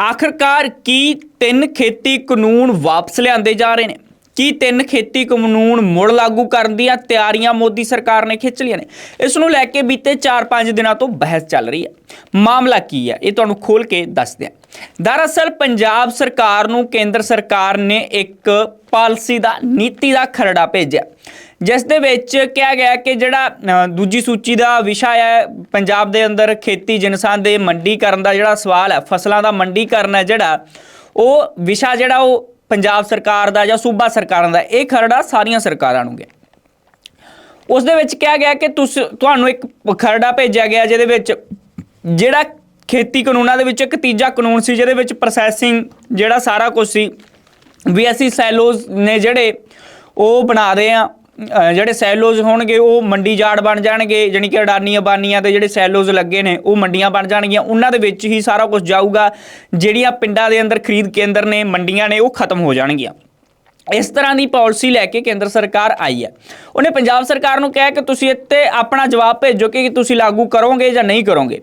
ਆਖਰਕਾਰ ਕੀ ਤਿੰਨ ਖੇਤੀ ਕਾਨੂੰਨ ਵਾਪਸ ਲਿਆਂਦੇ ਜਾ ਰਹੇ ਨੇ? ਕੀ ਤਿੰਨ ਖੇਤੀ ਕਾਨੂੰਨ ਮੁੜ ਲਾਗੂ ਕਰਨ ਦੀਆਂ ਤਿਆਰੀਆਂ ਮੋਦੀ ਸਰਕਾਰ ਨੇ ਖਿੱਚ ਲਈਆਂ ਨੇ? ਇਸ ਨੂੰ ਲੈ ਕੇ ਬੀਤੇ 4-5 ਦਿਨਾਂ ਤੋਂ ਬਹਿਸ ਚੱਲ ਰਹੀ ਹੈ। ਮਾਮਲਾ ਕੀ ਹੈ? ਇਹ ਤੁਹਾਨੂੰ ਖੋਲ ਕੇ ਦੱਸਦੇ ਹਾਂ। ਦਰਅਸਲ, ਪੰਜਾਬ ਸਰਕਾਰ ਨੂੰ ਕੇਂਦਰ ਸਰਕਾਰ ਨੇ ਇੱਕ ਪਾਲਿਸੀ ਦਾ ਨੀਤੀ ਦਾ ਖਰੜਾ ਭੇਜਿਆ। ਜਿਸ ਦੇ ਵਿੱਚ ਕਿਹਾ ਗਿਆ ਕਿ ਜਿਹੜਾ ਦੂਜੀ ਸੂਚੀ ਦਾ ਵਿਸ਼ਾ ਹੈ, ਪੰਜਾਬ ਦੇ ਅੰਦਰ ਖੇਤੀ ਜਿਨਸਾਂ ਦੇ ਮੰਡੀਕਰਨ ਦਾ ਜਿਹੜਾ ਸਵਾਲ ਹੈ, ਫਸਲਾਂ ਦਾ ਮੰਡੀਕਰਨ ਹੈ ਜਿਹੜਾ, ਉਹ ਵਿਸ਼ਾ ਜਿਹੜਾ ਉਹ ਪੰਜਾਬ ਸਰਕਾਰ ਦਾ ਜਾਂ ਸੂਬਾ ਸਰਕਾਰਾਂ ਦਾ, ਇਹ ਖਰੜਾ ਸਾਰੀਆਂ ਸਰਕਾਰਾਂ ਨੂੰ ਗਿਆ। ਉਸ ਦੇ ਵਿੱਚ ਕਿਹਾ ਗਿਆ ਕਿ ਤੁਸੀਂ, ਤੁਹਾਨੂੰ ਇੱਕ ਖਰੜਾ ਭੇਜਿਆ ਗਿਆ ਜਿਹਦੇ ਵਿੱਚ ਜਿਹੜਾ ਖੇਤੀ ਕਾਨੂੰਨਾਂ ਦੇ ਵਿੱਚ ਇੱਕ ਤੀਜਾ ਕਾਨੂੰਨ ਸੀ, ਜਿਹਦੇ ਵਿੱਚ ਪ੍ਰੋਸੈਸਿੰਗ ਜਿਹੜਾ ਸਾਰਾ ਕੁਝ ਸੀ, ਵੀ ਅਸੀਂ ਸੈਲੋਜ਼ ਨੇ ਜਿਹੜੇ ਉਹ ਬਣਾ ਰਹੇ ਆ ਜਿਹੜੇ ਸੈਲੋਜ਼ ਹੋਣਗੇ, ਉਹ ਮੰਡੀ ਜਾੜ ਬਣ ਜਾਣਗੇ, ਜਾਣੀ ਕਿ ਅਡਾਨੀ ਅਬਾਨੀਆਂ ਤੇ ਜਿਹੜੇ ਸੈਲੋਜ਼ ਲੱਗੇ ਨੇ, ਉਹ ਮੰਡੀਆਂ ਬਣ ਜਾਣਗੀਆਂ। ਉਹਨਾਂ ਦੇ ਵਿੱਚ ਹੀ ਸਾਰਾ ਕੁਝ ਜਾਊਗਾ। ਜਿਹੜੀਆਂ ਪਿੰਡਾਂ ਦੇ ਅੰਦਰ ਖਰੀਦ ਕੇਂਦਰ ਨੇ, ਮੰਡੀਆਂ ਨੇ, ਉਹ ਖਤਮ ਹੋ ਜਾਣਗੀਆਂ। ਇਸ ਤਰ੍ਹਾਂ ਦੀ ਪਾਲਿਸੀ ਲੈ ਕੇ ਕੇਂਦਰ ਸਰਕਾਰ ਆਈ ਹੈ। ਉਹਨੇ ਪੰਜਾਬ ਸਰਕਾਰ ਨੂੰ ਕਿਹਾ ਕਿ ਤੁਸੀਂ ਇੱਥੇ ਆਪਣਾ ਜਵਾਬ ਭੇਜੋ ਕਿ ਤੁਸੀਂ ਲਾਗੂ ਕਰੋਗੇ ਜਾਂ ਨਹੀਂ ਕਰੋਗੇ।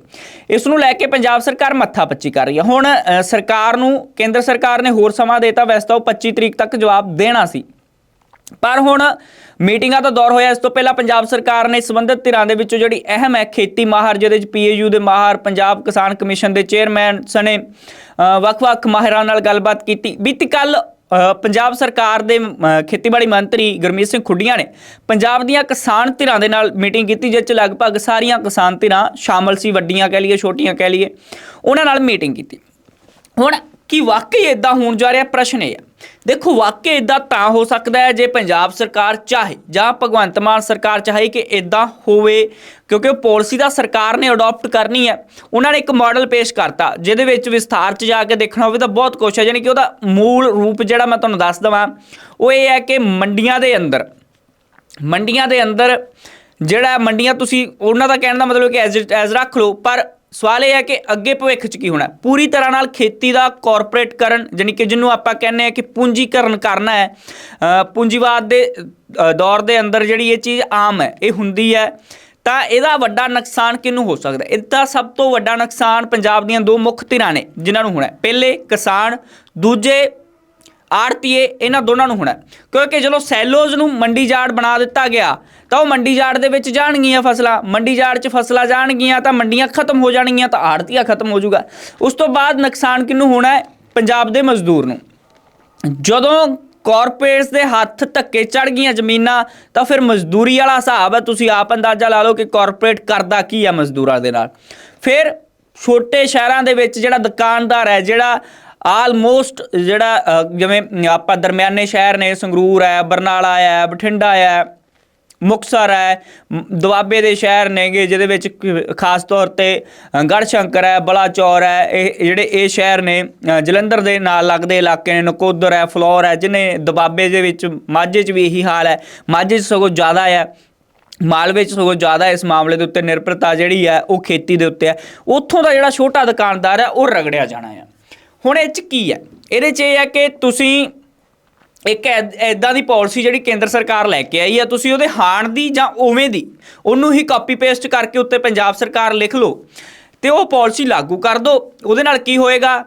ਇਸ ਨੂੰ ਲੈ ਕੇ ਪੰਜਾਬ ਸਰਕਾਰ ਮੱਥਾ ਪੱਚੀ ਕਰ ਰਹੀ ਹੈ। ਹੁਣ ਸਰਕਾਰ ਨੂੰ, ਕੇਂਦਰ ਸਰਕਾਰ ਨੇ ਹੋਰ ਸਮਾਂ ਦੇਤਾ, ਵੈਸੇ ਤਾਂ ਉਹ 25 ਤਰੀਕ ਤੱਕ ਜਵਾਬ ਦੇਣਾ ਸੀ। ਪਰ ਹੁਣ ਮੀਟਿੰਗਾਂ ਦਾ ਦੌਰ ਹੋਇਆ। ਇਸ ਤੋਂ ਪਹਿਲਾਂ ਪੰਜਾਬ ਸਰਕਾਰ ਨੇ ਸੰਬੰਧਿਤ ਧਿਰਾਂ ਦੇ ਵਿੱਚੋਂ ਜਿਹੜੀ ਅਹਿਮ ਹੈ, ਖੇਤੀ ਮਾਹਰ, ਜਿਹਦੇ ਵਿੱਚ ਪੀਏਯੂ ਦੇ ਮਾਹਰ, ਪੰਜਾਬ ਕਿਸਾਨ ਕਮਿਸ਼ਨ ਦੇ ਚੇਅਰਮੈਨ ਸਣੇ ਵੱਖ-ਵੱਖ ਮਾਹਿਰਾਂ ਨਾਲ ਗੱਲਬਾਤ ਕੀਤੀ। ਬੀਤੀ ਕੱਲ ਪੰਜਾਬ ਸਰਕਾਰ ਦੇ ਖੇਤੀਬਾੜੀ ਮੰਤਰੀ ਗੁਰਮੀਤ ਸਿੰਘ ਖੁੱਡੀਆਂ ਨੇ ਪੰਜਾਬ ਦੀਆਂ ਕਿਸਾਨ ਧਿਰਾਂ ਦੇ ਨਾਲ ਮੀਟਿੰਗ ਕੀਤੀ, ਜਿਸ 'ਚ ਲਗਭਗ ਸਾਰੀਆਂ ਕਿਸਾਨ ਧਿਰਾਂ ਸ਼ਾਮਲ ਸੀ, ਵੱਡੀਆਂ ਕਹਿ ਲਈਏ, ਛੋਟੀਆਂ ਕਹਿ ਲਈਏ, ਉਹਨਾਂ ਨਾਲ ਮੀਟਿੰਗ ਕੀਤੀ। ਹੁਣ ਕੀ ਵਾਕਈ ਇਦਾਂ ਹੋਣ ਜਾ ਰਿਹਾ? ਪ੍ਰਸ਼ਨ ਇਹ ਹੈ। ਦੇਖੋ, ਵਾਕਈ ਇਦਾਂ ਤਾਂ ਹੋ ਸਕਦਾ ਹੈ ਜੇ ਪੰਜਾਬ ਸਰਕਾਰ ਚਾਹੇ, ਜਾਂ ਭਗਵੰਤ ਮਾਨ ਸਰਕਾਰ ਚਾਹੇ ਕਿ ਇਦਾਂ ਹੋਵੇ, ਕਿਉਂਕਿ ਉਹ ਪਾਲਿਸੀ ਦਾ ਸਰਕਾਰ ਨੇ ਅਡਾਪਟ ਕਰਨੀ ਹੈ। ਉਹਨਾਂ ਨੇ ਇੱਕ ਮਾਡਲ ਪੇਸ਼ ਕਰਤਾ, ਜਿਹਦੇ ਵਿੱਚ ਵਿਸਥਾਰ 'ਚ ਜਾ ਕੇ ਦੇਖਣਾ ਹੋਵੇ ਤਾਂ ਬਹੁਤ ਕੁਛ ਹੈ ਯਾਨੀ ਕਿ ਉਹਦਾ ਮੂਲ ਰੂਪ ਜਿਹੜਾ ਮੈਂ ਤੁਹਾਨੂੰ ਦੱਸ ਦਵਾਂ, ਉਹ ਇਹ ਹੈ ਕਿ ਮੰਡੀਆਂ ਦੇ ਅੰਦਰ, ਮੰਡੀਆਂ ਦੇ ਅੰਦਰ ਜਿਹੜਾ ਮੰਡੀਆਂ ਤੁਸੀਂ, ਉਹਨਾਂ ਦਾ ਕਹਿਣ ਦਾ ਮਤਲਬ ਕਿ ਐਜ਼ ਐਜ਼ ਰੱਖ ਲਓ, ਪਰ ਸਵਾਲ ਇਹ ਹੈ ਕਿ ਅੱਗੇ ਭਵਿੱਖ 'ਚ ਕੀ ਹੋਣਾ? ਪੂਰੀ ਤਰ੍ਹਾਂ ਨਾਲ ਖੇਤੀ ਦਾ ਕਾਰਪੋਰੇਟ ਕਰਨ, ਜਾਣੀ ਕਿ ਜਿਹਨੂੰ ਆਪਾਂ ਕਹਿੰਦੇ ਆ ਕਿ ਪੂੰਜੀਕਰਨ ਕਰਨਾ ਹੈ ਪੂੰਜੀਵਾਦ ਦੇ ਦੌਰ ਦੇ ਅੰਦਰ ਜਿਹੜੀ ਇਹ ਚੀਜ਼ ਆਮ ਹੈ, ਇਹ ਹੁੰਦੀ ਹੈ, ਤਾਂ ਇਹਦਾ ਵੱਡਾ ਨੁਕਸਾਨ ਕਿਹਨੂੰ ਹੋ ਸਕਦਾ? ਇਹਦਾ ਸਭ ਤੋਂ ਵੱਡਾ ਨੁਕਸਾਨ ਪੰਜਾਬ ਦੀਆਂ ਦੋ ਮੁੱਖ ਧਿਰਾਂ ਨੇ, ਜਿਨ੍ਹਾਂ ਨੂੰ ਹੋਣਾ ਪਹਿਲੇ ਕਿਸਾਨ, ਦੂਜੇ ਆੜਤੀਏ, ਇਹਨਾਂ ਦੋਨਾਂ ਨੂੰ ਹੋਣਾ ਕਿਉਂਕਿ ਜਦੋਂ ਸੈਲੋਜ਼ ਨੂੰ ਮੰਡੀ ਜਾੜ ਬਣਾ ਦਿੱਤਾ ਗਿਆ ਤਾਂ ਉਹ ਮੰਡੀ ਜਾੜ ਦੇ ਵਿੱਚ ਜਾਣਗੀਆਂ ਫਸਲਾਂ। ਮੰਡੀ ਜਾੜ 'ਚ ਫਸਲਾਂ ਜਾਣਗੀਆਂ ਤਾਂ ਮੰਡੀਆਂ ਖਤਮ ਹੋ ਜਾਣਗੀਆਂ ਤਾਂ ਆੜਤੀਆ ਖਤਮ ਹੋ ਜਾਊਗਾ। ਉਸ ਤੋਂ ਬਾਅਦ ਨੁਕਸਾਨ ਕਿਹਨੂੰ ਹੋਣਾ ਹੈ? ਪੰਜਾਬ ਦੇ ਮਜ਼ਦੂਰ ਨੂੰ। ਜਦੋਂ ਕਾਰਪੋਰੇਟਸ ਦੇ ਹੱਥ ਧੱਕੇ ਚੜ ਗਈਆਂ ਜ਼ਮੀਨਾਂ, ਤਾਂ ਫਿਰ ਮਜ਼ਦੂਰੀ ਵਾਲਾ ਹਿਸਾਬ ਹੈ। ਤੁਸੀਂ ਆਪ ਅੰਦਾਜ਼ਾ ਲਾ ਲਓ ਕਿ ਕਾਰਪੋਰੇਟ ਕਰਦਾ ਕੀ ਹੈ ਮਜ਼ਦੂਰਾਂ ਦੇ ਨਾਲ। ਫਿਰ ਛੋਟੇ ਸ਼ਹਿਰਾਂ ਦੇ ਵਿੱਚ ਜਿਹੜਾ ਦੁਕਾਨਦਾਰ ਹੈ, ਜਿਹੜਾ ਆਲਮੋਸਟ ਜਿਹੜਾ ਜਿਵੇਂ ਆਪਾਂ ਦਰਮਿਆਨੇ ਸ਼ਹਿਰ ਨੇ, ਸੰਗਰੂਰ ਹੈ, ਬਰਨਾਲਾ ਹੈ, ਬਠਿੰਡਾ ਹੈ ਮੁਕਤਸਰ ਹੈ ਦੁਆਬੇ ਦੇ ਸ਼ਹਿਰ ਨੇਗੇ ਜਿਹਦੇ ਵਿੱਚ ਖਾਸ ਤੌਰ ਤੇ ਅ, ਗੜ੍ਹਸ਼ੰਕਰ ਹੈ ਬਲਾਚੌਰ ਹੈ ਇਹ ਜਿਹੜੇ ਇਹ ਸ਼ਹਿਰ ਨੇ ਜਲੰਧਰ ਦੇ ਨਾਲ ਲੱਗਦੇ ਇਲਾਕੇ ਨੇ ਨਕੋਦਰ ਹੈ ਫਲੋਰ ਹੈ ਜਿਹਨੇ ਦੁਆਬੇ ਦੇ ਵਿੱਚ ਮਾਝੇ 'ਚ ਵੀ ਇਹੀ ਹਾਲ ਹੈ। ਮਾਝੇ 'ਚ ਸਗੋਂ ਜ਼ਿਆਦਾ ਹੈ ਮਾਲਵੇ 'ਚ ਸਗੋਂ ਜ਼ਿਆਦਾ ਇਸ ਮਾਮਲੇ ਦੇ ਉੱਤੇ ਨਿਰਭਰਤਾ ਜਿਹੜੀ ਹੈ ਉਹ ਖੇਤੀ ਦੇ ਉੱਤੇ ਹੈ। ਉੱਥੋਂ ਦਾ ਜਿਹੜਾ ਛੋਟਾ ਦੁਕਾਨਦਾਰ ਹੈ ਉਹ ਰਗੜਿਆ ਜਾਣਾ ਹੈ। ਹੁਣ ਇਹ 'ਚ ਕੀ ਹੈ? ਇਹਦੇ 'ਚ ਇਹ ਹੈ ਕਿ ਤੁਸੀਂ ਇੱਕ ਐਦਾਂ ਦੀ ਪਾਲਿਸੀ ਜਿਹੜੀ ਕੇਂਦਰ ਸਰਕਾਰ ਲੈ ਕੇ ਆਈ ਆ, ਤੁਸੀਂ ਉਹਦੇ ਹਾਣ ਦੀ ਜਾਂ ਉਵੇਂ ਦੀ, ਉਹਨੂੰ ਹੀ ਕਾਪੀ ਪੇਸਟ ਕਰਕੇ ਉੱਤੇ ਪੰਜਾਬ ਸਰਕਾਰ ਲਿਖ ਲਓ ਤੇ ਉਹ ਪਾਲਿਸੀ ਲਾਗੂ ਕਰ ਦਿਓ ਉਹਦੇ ਨਾਲ ਕੀ ਹੋਏਗਾ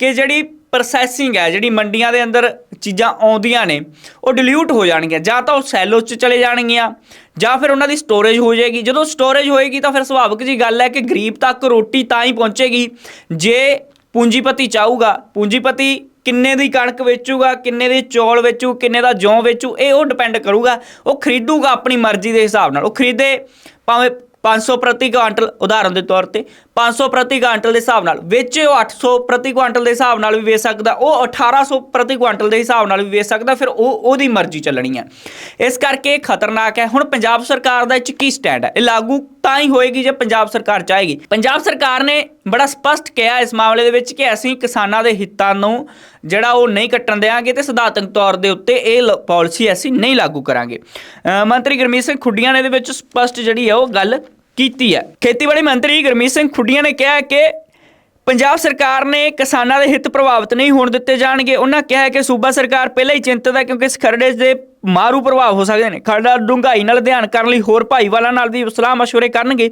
ਕਿ ਜਿਹੜੀ ਪ੍ਰੋਸੈਸਿੰਗ ਹੈ, ਜਿਹੜੀ ਮੰਡੀਆਂ ਦੇ ਅੰਦਰ ਚੀਜ਼ਾਂ ਆਉਂਦੀਆਂ ਨੇ, ਉਹ ਡਿਲੀਊਟ ਹੋ ਜਾਣਗੀਆਂ। ਜਾਂ ਤਾਂ ਉਹ ਸੈਲੋਸ 'ਚ ਚਲੇ ਜਾਣਗੀਆਂ, ਜਾਂ ਫਿਰ ਉਹਨਾਂ ਦੀ ਸਟੋਰੇਜ ਹੋ ਜਾਏਗੀ। ਜਦੋਂ ਸਟੋਰੇਜ ਹੋਏਗੀ ਤਾਂ ਫਿਰ ਸੁਭਾਵਿਕ ਜੀ ਗੱਲ ਹੈ ਕਿ ਗਰੀਬ ਤੱਕ ਰੋਟੀ ਤਾਂ ਹੀ ਪਹੁੰਚੇਗੀ, ਜੇ ਪੂੰਜੀਪਤੀ ਚਾਹੂਗਾ। ਪੂੰਜੀਪਤੀ ਕਿੰਨੇ ਦੀ ਕਣਕ ਵੇਚੂਗਾ, ਕਿੰਨੇ ਦੀ ਚੌਲ ਵੇਚੂ, ਕਿੰਨੇ ਦਾ ਜੌਂ ਵੇਚੂ, ਇਹ ਉਹ ਡਿਪੈਂਡ ਕਰੂਗਾ, ਉਹ ਖਰੀਦੂਗਾ ਆਪਣੀ ਮਰਜ਼ੀ ਦੇ ਹਿਸਾਬ ਨਾਲ। ਉਹ ਖਰੀਦੇ ਭਾਵੇਂ 500 ਪ੍ਰਤੀ ਕੁਆਂਟਲ, ਉਦਾਹਰਨ ਦੇ ਤੌਰ ਤੇ 500 ਪ੍ਰਤੀ ਕੁਆਂਟਲ ਦੇ ਹਿਸਾਬ ਨਾਲ, ਵੇਚੇ ਉਹ 800 ਪ੍ਰਤੀ ਕੁਆਂਟਲ ਦੇ ਹਿਸਾਬ ਨਾਲ ਵੀ ਵੇਚ ਸਕਦਾ, ਉਹ 1800 ਪ੍ਰਤੀ ਕੁਆਂਟਲ ਦੇ ਹਿਸਾਬ ਨਾਲ ਵੀ ਵੇਚ ਸਕਦਾ, ਫਿਰ ਉਹ, ਉਹਦੀ ਮਰਜ਼ੀ ਚੱਲਣੀ ਹੈ। ਇਸ ਕਰਕੇ ਇਹ ਖਤਰਨਾਕ ਹੈ। ਹੁਣ ਪੰਜਾਬ ਸਰਕਾਰ ਦਾ ਇਹ 'ਚ ਕੀ ਸਟੈਂਡ ਹੈ? ਇਹ ਲਾਗੂ ਤਾਂ ਹੀ ਹੋਏਗੀ ਜੇ ਪੰਜਾਬ ਸਰਕਾਰ ਚਾਹੇਗੀ। ਪੰਜਾਬ ਸਰਕਾਰ ਨੇ ਬੜਾ ਸਪਸ਼ਟ ਕਿਹਾ ਇਸ ਮਾਮਲੇ ਦੇ ਵਿੱਚ ਕਿ ਅਸੀਂ ਕਿਸਾਨਾਂ ਦੇ ਹਿੱਤਾਂ ਨੂੰ ਜਿਹੜਾ ਉਹ ਨਹੀਂ ਕੱਟਣ ਦੇਵਾਂਗੇ ਤੇ ਸਿਧਾਂਤਕ ਤੌਰ ਦੇ ਉੱਤੇ ਇਹ ਲ- ਪਾਲਿਸੀ ਅਸੀਂ ਨਹੀਂ ਲਾਗੂ ਕਰਾਂਗੇ। ਮੰਤਰੀ ਗੁਰਮੀਤ ਸਿੰਘ ਖੁੱਡੀਆਂ ਨੇ ਇਹਦੇ ਵਿੱਚ ਸਪਸ਼ਟ ਜਿਹੜੀ ਹੈ ਉਹ ਗੱਲ ਕੀਤੀ ਹੈ। ਖੇਤੀਬਾੜੀ ਮੰਤਰੀ ਗੁਰਮੀਤ ਸਿੰਘ ਖੁੱਡੀਆਂ ਨੇ ਕਿਹਾ ਕਿ ਪੰਜਾਬ ਸਰਕਾਰ ਨੇ ਕਿਸਾਨਾਂ ਦੇ ਹਿੱਤ ਪ੍ਰਭਾਵਿਤ ਨਹੀਂ ਹੋਣ ਦਿੱਤੇ ਜਾਣਗੇ। ਉਹਨਾਂ ਕਿਹਾ ਕਿ ਸੂਬਾ ਸਰਕਾਰ ਪਹਿਲਾਂ ਹੀ ਚਿੰਤਤ ਹੈ ਕਿਉਂਕਿ ਇਸ ਖਰੜੇ ਦੇ ਮਾਰੂ ਪ੍ਰਭਾਵ ਹੋ ਸਕਦੇ ਨੇ। ਖੜਾ ਡੂੰਘਾਈ ਨਾਲ ਅਧਿਐਨ ਕਰਨ ਲਈ ਹੋਰ ਭਾਈਵਾਲਾਂ ਨਾਲ ਵੀ ਸਲਾਹ ਮਸ਼ਵਰੇ ਕਰਨਗੇ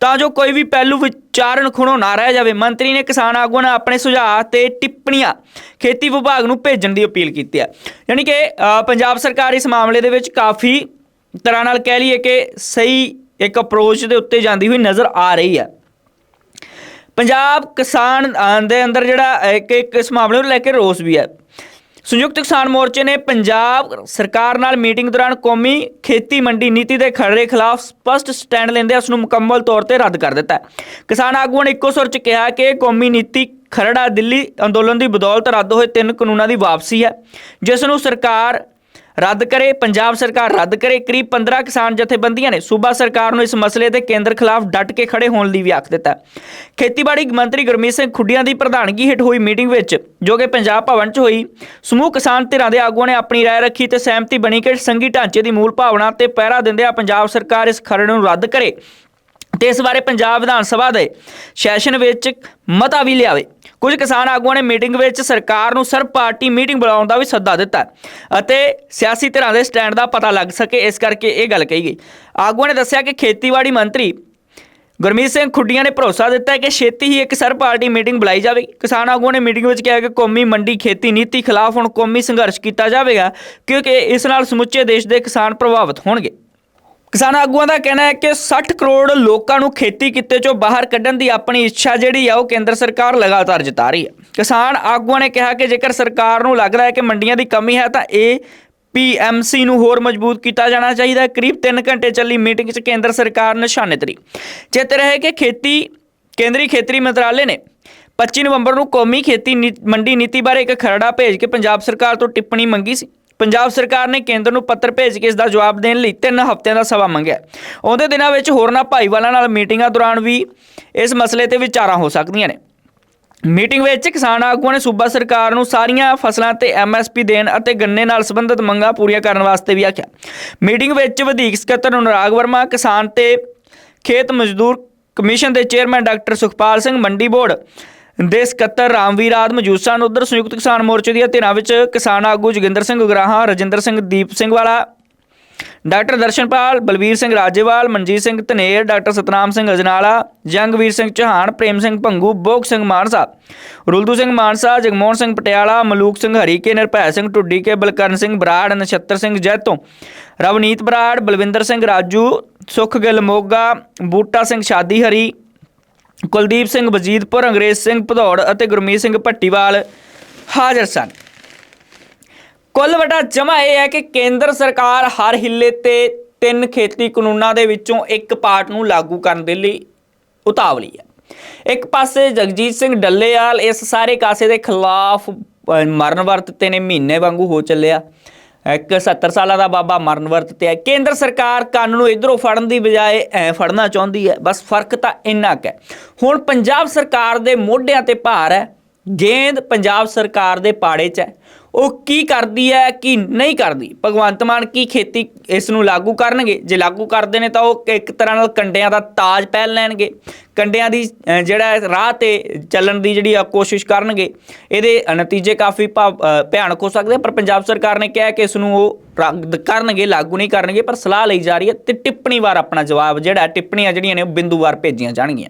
ਤਾਂ ਜੋ ਕੋਈ ਵੀ ਪਹਿਲੂ ਵਿਚਾਰਨ ਖੁਣੋ ਨਾ ਰਹਿ ਜਾਵੇ। ਮੰਤਰੀ ਨੇ ਕਿਸਾਨ ਆਗੂਆਂ ਨਾਲ ਆਪਣੇ ਸੁਝਾਅ ਤੇ ਟਿੱਪਣੀਆਂ ਖੇਤੀ ਵਿਭਾਗ ਨੂੰ ਭੇਜਣ ਦੀ ਅਪੀਲ ਕੀਤੀ ਹੈ। ਯਾਨੀ ਕਿ ਪੰਜਾਬ ਸਰਕਾਰ ਇਸ ਮਾਮਲੇ ਦੇ ਵਿੱਚ ਕਾਫੀ ਤਰ੍ਹਾਂ ਨਾਲ ਕਹਿ ਲਈਏ ਕਿ ਸਹੀ ਇੱਕ ਅਪਰੋਚ ਦੇ ਉੱਤੇ ਜਾਂਦੀ ਹੋਈ ਨਜ਼ਰ ਆ ਰਹੀ ਹੈ। ਪੰਜਾਬ ਕਿਸਾਨ ਦੇ ਅੰਦਰ ਜਿਹੜਾ ਇੱਕ ਇਸ ਮਾਮਲੇ ਨੂੰ ਲੈ ਕੇ ਰੋਸ ਵੀ ਹੈ। ਸੰਯੁਕਤ ਕਿਸਾਨ ਮੋਰਚੇ ਨੇ ਪੰਜਾਬ ਸਰਕਾਰ ਨਾਲ ਮੀਟਿੰਗ ਦੌਰਾਨ ਕੌਮੀ ਖੇਤੀ ਮੰਡੀ ਨੀਤੀ ਦੇ ਖਰੜੇ ਖਿਲਾਫ ਸਪਸ਼ਟ ਸਟੈਂਡ ਲੈਂਦੇ ਉਸ ਨੂੰ ਮੁਕੰਮਲ ਤੌਰ ਤੇ ਰੱਦ ਕਰ ਦਿੱਤਾ ਕਿਸਾਨ ਆਗੂਆਂ ਨੇ ਇੱਕੋ ਸੁਰ ਚ ਕਿਹਾ ਕਿ ਕੌਮੀ ਨੀਤੀ ਖਰੜਾ ਦਿੱਲੀ ਅੰਦੋਲਨ ਦੀ ਬਦੌਲਤ ਰੱਦ ਹੋਏ ਤਿੰਨ ਕਾਨੂੰਨਾਂ ਦੀ ਵਾਪਸੀ ਹੈ, ਜਿਸ ਨੂੰ ਸਰਕਾਰ ਰੱਦ ਕਰੇ, ਪੰਜਾਬ ਸਰਕਾਰ ਰੱਦ ਕਰੇ। ਕਰੀਬ 15 ਕਿਸਾਨ ਜਥੇਬੰਦੀਆਂ ਨੇ ਸੂਬਾ ਸਰਕਾਰ ਨੂੰ ਇਸ ਮਸਲੇ ਤੇ ਕੇਂਦਰ ਖਿਲਾਫ ਡਟ ਕੇ ਖੜੇ ਹੋਣ ਲਈ ਵੀ ਆਖ ਦਿੱਤਾ। ਖੇਤੀਬਾੜੀ ਮੰਤਰੀ ਗੁਰਮੀਤ ਸਿੰਘ ਖੁੱਡੀਆਂ ਦੀ ਪ੍ਰਧਾਨਗੀ ਹੇਠ ਹੋਈ ਮੀਟਿੰਗ ਵਿੱਚ, ਜੋ ਕਿ ਪੰਜਾਬ ਭਵਨ 'ਚ ਹੋਈ, ਸਮੂਹ ਕਿਸਾਨ ਧਿਰਾਂ ਦੇ ਆਗੂਆਂ ਨੇ ਆਪਣੀ ਰਾਏ ਰੱਖੀ ਤੇ ਸਹਿਮਤੀ ਬਣੀ ਕਿ ਸੰਘੀ ਢਾਂਚੇ ਦੀ ਮੂਲ ਭਾਵਨਾ ਤੇ ਪਹਿਰਾ ਦਿੰਦਿਆਂ ਪੰਜਾਬ ਸਰਕਾਰ ਇਸ ਖਰੜੇ ਨੂੰ ਰੱਦ ਕਰੇ। ਤੇ ਇਸ ਬਾਰੇ ਪੰਜਾਬ ਵਿਧਾਨ ਸਭਾ ਦੇ ਸੈਸ਼ਨ ਵਿੱਚ ਮਤਾ ਵੀ ਲਿਆਵੇ। ਕੁਝ ਕਿਸਾਨ ਆਗੂਆਂ ਨੇ ਮੀਟਿੰਗ ਵਿੱਚ ਸਰਕਾਰ ਨੂੰ ਸਰਬ ਪਾਰਟੀ ਮੀਟਿੰਗ ਬੁਲਾਉਣ ਦਾ ਵੀ ਸੱਦਾ ਦਿੱਤਾ ਅਤੇ ਸਿਆਸੀ ਧਿਰਾਂ ਦੇ ਸਟੈਂਡ ਦਾ ਪਤਾ ਲੱਗ ਸਕੇ, ਇਸ ਕਰਕੇ ਇਹ ਗੱਲ ਕਹੀ ਗਈ। ਆਗੂਆਂ ਨੇ ਦੱਸਿਆ ਕਿ ਖੇਤੀਬਾੜੀ ਮੰਤਰੀ ਗੁਰਮੀਤ ਸਿੰਘ ਖੁੱਡੀਆਂ ਨੇ ਭਰੋਸਾ ਦਿੱਤਾ ਹੈ ਕਿ ਛੇਤੀ ਹੀ ਇੱਕ ਸਰਬ ਪਾਰਟੀ ਮੀਟਿੰਗ ਬੁਲਾਈ ਜਾਵੇਗੀ ਕਿਸਾਨ ਆਗੂਆਂ ਨੇ ਮੀਟਿੰਗ ਵਿੱਚ ਕਿਹਾ ਕਿ ਕੌਮੀ ਮੰਡੀ ਖੇਤੀ ਨੀਤੀ ਖਿਲਾਫ ਹੁਣ ਕੌਮੀ ਸੰਘਰਸ਼ ਕੀਤਾ ਜਾਵੇਗਾ, ਕਿਉਂਕਿ ਇਸ ਨਾਲ ਸਮੁੱਚੇ ਦੇਸ਼ ਦੇ ਕਿਸਾਨ ਪ੍ਰਭਾਵਿਤ ਹੋਣਗੇ। ਕਿਸਾਨ ਆਗੂਆਂ ਦਾ ਕਹਿਣਾ ਹੈ ਕਿ 60 ਕਰੋੜ ਲੋਕਾਂ ਨੂੰ ਖੇਤੀ ਕਿੱਤੇ ਚੋਂ ਬਾਹਰ ਕੱਢਣ ਦੀ ਆਪਣੀ ਇੱਛਾ ਜਿਹੜੀ ਆ, ਉਹ ਕੇਂਦਰ ਸਰਕਾਰ ਲਗਾਤਾਰ ਜਤਾ ਰਹੀ ਹੈ। ਕਿਸਾਨ ਆਗੂਆਂ ਨੇ ਕਿਹਾ ਕਿ ਜੇਕਰ ਸਰਕਾਰ ਨੂੰ ਲੱਗਦਾ ਹੈ ਕਿ ਮੰਡੀਆਂ ਦੀ ਕਮੀ ਹੈ, ਤਾਂ ਇਹ ਪੀਐਮਸੀ ਨੂੰ ਹੋਰ ਮਜ਼ਬੂਤ ਕੀਤਾ ਜਾਣਾ ਚਾਹੀਦਾ ਹੈ। ਕਰੀਬ 3 ਘੰਟੇ ਚੱਲੀ ਮੀਟਿੰਗ 'ਚ ਕੇਂਦਰ ਸਰਕਾਰ ਨਿਸ਼ਾਨੇ ਤਰੀ ਚੇਤ ਰਹੇ ਕਿ ਖੇਤੀ, ਕੇਂਦਰੀ ਖੇਤਰੀ ਮੰਤਰਾਲੇ ਨੇ 25 ਨਵੰਬਰ ਨੂੰ ਕੌਮੀ ਖੇਤੀ ਨੀ- ਮੰਡੀ ਨੀਤੀ ਬਾਰੇ ਇੱਕ ਖਰੜਾ ਭੇਜ ਕੇ ਪੰਜਾਬ ਸਰਕਾਰ ਤੋਂ ਟਿੱਪਣੀ ਮੰਗੀ ਸੀ। ਪੰਜਾਬ ਸਰਕਾਰ ਨੇ ਕੇਂਦਰ ਨੂੰ ਪੱਤਰ ਭੇਜ ਕੇ ਇਸ ਦਾ ਜਵਾਬ ਦੇਣ ਲਈ 3 ਹਫ਼ਤਿਆਂ ਦਾ ਸਮਾਂ ਮੰਗਿਆ। ਆਉਂਦੇ ਦਿਨਾਂ ਵਿੱਚ ਹੋਰਨਾਂ ਭਾਈਵਾਲਾਂ ਨਾਲ ਮੀਟਿੰਗਾਂ ਦੌਰਾਨ ਵੀ ਇਸ ਮਸਲੇ ਤੇ ਵਿਚਾਰਾਂ ਹੋ ਸਕਦੀਆਂ ਨੇ। ਮੀਟਿੰਗ ਵਿੱਚ ਕਿਸਾਨ ਆਗੂਆਂ ਨੇ ਸੂਬਾ ਸਰਕਾਰ ਨੂੰ ਸਾਰੀਆਂ ਫਸਲਾਂ ਤੇ ਐਮਐਸਪੀ ਦੇਣ ਅਤੇ ਗੰਨੇ ਨਾਲ ਸੰਬੰਧਿਤ ਮੰਗਾਂ ਪੂਰੀਆਂ ਕਰਨ ਵਾਸਤੇ ਵੀ ਆਖਿਆ। ਮੀਟਿੰਗ ਵਿੱਚ ਵਧੀਕ ਸਕੱਤਰ ਅਨੁਰਾਗ ਵਰਮਾ, ਕਿਸਾਨ ਤੇ ਖੇਤ ਮਜ਼ਦੂਰ ਕਮਿਸ਼ਨ ਦੇ ਚੇਅਰਮੈਨ ਡਾਕਟਰ ਸੁਖਪਾਲ ਸਿੰਘ, ਮੰਡੀ ਬੋਰਡ ਦੇ ਸਕੱਤਰ ਰਾਮਵੀਰ ਆਦ ਮੌਜੂਦ ਸਨ। ਉਧਰ ਸੰਯੁਕਤ ਕਿਸਾਨ ਮੋਰਚੇ ਦੀਆਂ ਧਿਰਾਂ ਵਿੱਚ ਕਿਸਾਨ ਆਗੂ ਜੋਗਿੰਦਰ ਸਿੰਘ ਉਗਰਾਹਾਂ, ਰਜਿੰਦਰ ਸਿੰਘ ਦੀਪ ਸਿੰਘ ਵਾਲਾ, ਡਾਕਟਰ ਦਰਸ਼ਨਪਾਲ ਬਲਬੀਰ ਸਿੰਘ ਰਾਜੇਵਾਲ, ਮਨਜੀਤ ਸਿੰਘ ਧਨੇਰ, ਡਾਕਟਰ ਸਤਨਾਮ ਸਿੰਘ ਅਜਨਾਲਾ, ਜੰਗਵੀਰ ਸਿੰਘ ਚੌਹਾਨ, ਪ੍ਰੇਮ ਸਿੰਘ ਭੰਗੂ, ਬੋਗ ਸਿੰਘ ਮਾਨਸਾ, ਰੁਲਦੂ ਸਿੰਘ ਮਾਨਸਾ, ਜਗਮੋਹਨ ਸਿੰਘ ਪਟਿਆਲਾ, ਮਲੂਕ ਸਿੰਘ ਹਰੀਕੇ, ਨਿਰਭੈ ਸਿੰਘ ਟੁੱਡੀ ਕੇ, ਬਲਕਰਨ ਸਿੰਘ ਬਰਾੜ, ਨਛੱਤਰ ਸਿੰਘ ਜੈਤੋਂ, ਰਵਨੀਤ ਬਰਾੜ, ਬਲਵਿੰਦਰ ਸਿੰਘ ਰਾਜੂ, ਸੁਖਗਿੱਲ ਮੋਗਾ, ਬੂਟਾ ਸਿੰਘ ਸ਼ਾਦੀ ਹਰੀ ਕੁਲਦੀਪ ਸਿੰਘ ਵਜੀਦਪੁਰ ਅੰਗਰੇਜ਼ ਸਿੰਘ ਭਦੌੜ ਅਤੇ ਗੁਰਮੀਤ ਸਿੰਘ ਭੱਟੀਵਾਲ ਹਾਜ਼ਰ ਸਨ। ਕੁੱਲ ਵਟਾ ਜਮਾ ਇਹ ਹੈ ਕਿ ਕੇਂਦਰ ਸਰਕਾਰ ਹਰ ਹਿੱਲੇ ਤੇ ਤਿੰਨ ਖੇਤੀ ਕਾਨੂੰਨਾਂ ਦੇ ਵਿੱਚੋਂ ਇੱਕ ਪਾਰਟ ਨੂੰ ਲਾਗੂ ਕਰਨ ਦੇ ਲਈ ਉਤਾਵਲੀ ਹੈ। ਇੱਕ ਪਾਸੇ ਜਗਜੀਤ ਸਿੰਘ ਡੱਲੇਵਾਲ ਇਸ ਸਾਰੇ ਕਾਸੇ ਦੇ ਖਿਲਾਫ ਮਰਨ ਵਰਤ ਤੇ ਨੇ ਮਹੀਨੇ ਵਾਂਗੂ ਹੋ ਚੱਲਿਆ। ਇੱਕ 70 ਸਾਲਾਂ ਦਾ ਬਾਬਾ ਮਰਨ ਵਰਤ ਤੇ ਹੈ। ਕੇਂਦਰ ਸਰਕਾਰ ਕੰਨ ਨੂੰ ਇਧਰੋਂ ਫੜਨ ਦੀ ਬਜਾਏ ਐ ਫੜਨਾ ਚਾਹੁੰਦੀ ਹੈ। ਬਸ ਫ਼ਰਕ ਤਾਂ ਇੰਨਾ ਕੁ ਹੈ। ਹੁਣ ਪੰਜਾਬ ਸਰਕਾਰ ਦੇ ਮੋਢਿਆਂ ਤੇ ਭਾਰ ਹੈ। ਗੇਂਦ ਪੰਜਾਬ ਸਰਕਾਰ ਦੇ ਪਾੜੇ 'ਚ ਹੈ। ਉਹ ਕੀ ਕਰਦੀ ਹੈ, ਕੀ ਨਹੀਂ ਕਰਦੀ? ਭਗਵੰਤ ਮਾਨ ਕੀ ਖੇਤੀ ਇਸ ਨੂੰ ਲਾਗੂ ਕਰਨਗੇ? ਜੇ ਲਾਗੂ ਕਰਦੇ ਨੇ ਤਾਂ ਉਹ ਇੱਕ ਤਰ੍ਹਾਂ ਨਾਲ ਕੰਡਿਆਂ ਦਾ ਤਾਜ ਪਹਿਨ ਲੈਣਗੇ। ਕੰਡਿਆਂ ਦੀ ਜਿਹੜਾ ਰਾਹ ਤੇ ਚੱਲਣ ਦੀ ਜਿਹੜੀ ਆ ਕੋਸ਼ਿਸ਼ ਕਰਨਗੇ, ਇਹਦੇ ਨਤੀਜੇ ਕਾਫੀ ਭਾ- ਭਿਆਨਕ ਹੋ ਸਕਦੇ ਪਰ ਪੰਜਾਬ ਸਰਕਾਰ ਨੇ ਕਿਹਾ ਕਿ ਇਸ ਨੂੰ ਉਹ ਰੱਦ ਕਰਨਗੇ, ਲਾਗੂ ਨਹੀਂ ਕਰਨਗੇ, ਪਰ ਸਲਾਹ ਲਈ ਜਾ ਰਹੀ ਹੈ ਤੇ ਟਿੱਪਣੀ ਵਾਰ ਆਪਣਾ ਜਵਾਬ ਜਿਹੜਾ, ਟਿੱਪਣੀਆਂ ਜਿਹੜੀਆਂ ਨੇ ਉਹ ਬਿੰਦੂਵਾਰ ਭੇਜੀਆਂ ਜਾਣਗੀਆਂ।